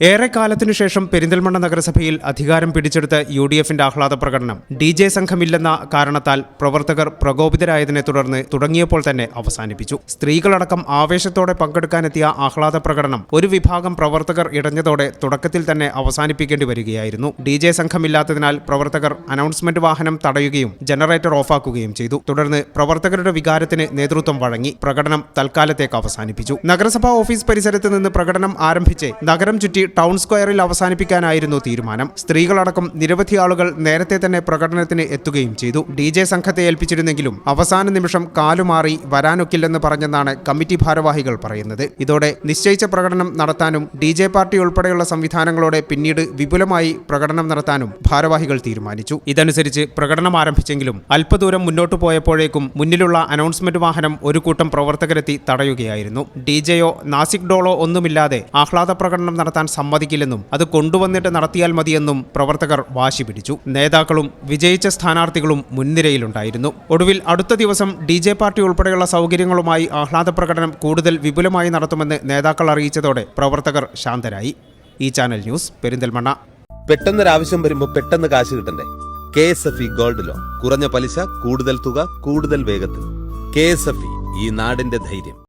ഏറെക്കാലത്തിനു ശേഷം പെരിന്തൽമണ്ണ നഗരസഭയിൽ അധികാരം പിടിച്ചെടുത്ത യു ഡി എഫിന്റെ ആഹ്ലാദ പ്രകടനം ഡി ജെ സംഘമില്ലെന്ന കാരണത്താൽ പ്രവർത്തകർ പ്രകോപിതരായതിനെ തുടർന്ന് തുടങ്ങിയപ്പോൾ തന്നെ അവസാനിപ്പിച്ചു. സ്ത്രീകളടക്കം ആവേശത്തോടെ പങ്കെടുക്കാനെത്തിയ ആഹ്ലാദ പ്രകടനം ഒരു വിഭാഗം പ്രവർത്തകർ ഇടഞ്ഞതോടെ തുടക്കത്തിൽ തന്നെ അവസാനിപ്പിക്കേണ്ടി വരികയായിരുന്നു. ഡി ജെ സംഘമില്ലാത്തതിനാൽ പ്രവർത്തകർ അനൗൺസ്മെന്റ് വാഹനം തടയുകയും ജനറേറ്റർ ഓഫാക്കുകയും ചെയ്തു. തുടർന്ന് പ്രവർത്തകരുടെ വികാരത്തിന് നേതൃത്വം വഴങ്ങി പ്രകടനം തൽക്കാലത്തേക്ക് അവസാനിപ്പിച്ചു. നഗരസഭാ ഓഫീസ് പരിസരത്ത് നിന്ന് പ്രകടനം ആരംഭിച്ച് നഗരം ചുറ്റി ടൗൺ സ്ക്വയറിൽ അവസാനിപ്പിക്കാനായിരുന്നു തീരുമാനം. സ്ത്രീകളടക്കം നിരവധി ആളുകൾ നേരത്തെ തന്നെ പ്രകടനത്തിന് എത്തുകയും ചെയ്തു. ഡി ജെ സംഘത്തെ ഏൽപ്പിച്ചിരുന്നെങ്കിലും അവസാന നിമിഷം കാലുമാറി വരാനൊക്കില്ലെന്ന് പറഞ്ഞെന്നാണ് കമ്മിറ്റി ഭാരവാഹികൾ പറയുന്നത്. ഇതോടെ നിശ്ചയിച്ച പ്രകടനം നടത്താനും ഡി ജെ പാർട്ടി ഉൾപ്പെടെയുള്ള സംവിധാനങ്ങളോടെ പിന്നീട് വിപുലമായി പ്രകടനം നടത്താനും ഭാരവാഹികൾ തീരുമാനിച്ചു. ഇതനുസരിച്ച് പ്രകടനം ആരംഭിച്ചെങ്കിലും അല്പദൂരം മുന്നോട്ടു പോയപ്പോഴേക്കും മുന്നിലുള്ള അനൗൺസ്മെന്റ് വാഹനം ഒരു കൂട്ടം പ്രവർത്തകരെത്തി തടയുകയായിരുന്നു. ഡി ജെയോ നാസിക് ഡോളോ ഒന്നുമില്ലാതെ ആഹ്ലാദ പ്രകടനം നടത്താൻ സമ്മതിക്കില്ലെന്നും അത് കൊണ്ടുവന്നിട്ട് നടത്തിയാൽ മതിയെന്നും പ്രവർത്തകർ വാശി പിടിച്ചു. നേതാക്കളും വിജയിച്ച സ്ഥാനാർത്ഥികളും മുൻനിരയിലുണ്ടായിരുന്നു. ഒടുവിൽ അടുത്ത ദിവസം ഡി ജെ പാർട്ടി ഉൾപ്പെടെയുള്ള സൗകര്യങ്ങളുമായി ആഹ്ലാദ പ്രകടനം കൂടുതൽ വിപുലമായി നടത്തുമെന്ന് നേതാക്കൾ അറിയിച്ചതോടെ പ്രവർത്തകർ ശാന്തരായി. ഈ ചാനൽ ന്യൂസ് പെരിന്തൽമണ്ണ. പെട്ടെന്നൊരാവശ്യം വരുമ്പോൾ പെട്ടെന്ന് കാശ് കിട്ടണ്ടേ? K S F E gold loan. കുറഞ്ഞ പലിശ കൂടുതൽ തുക കൂടുതൽ വേഗത്തിൽ. കെ എസ് എഫ് ഇ ഈ നാടിന്റെ ധൈര്യം.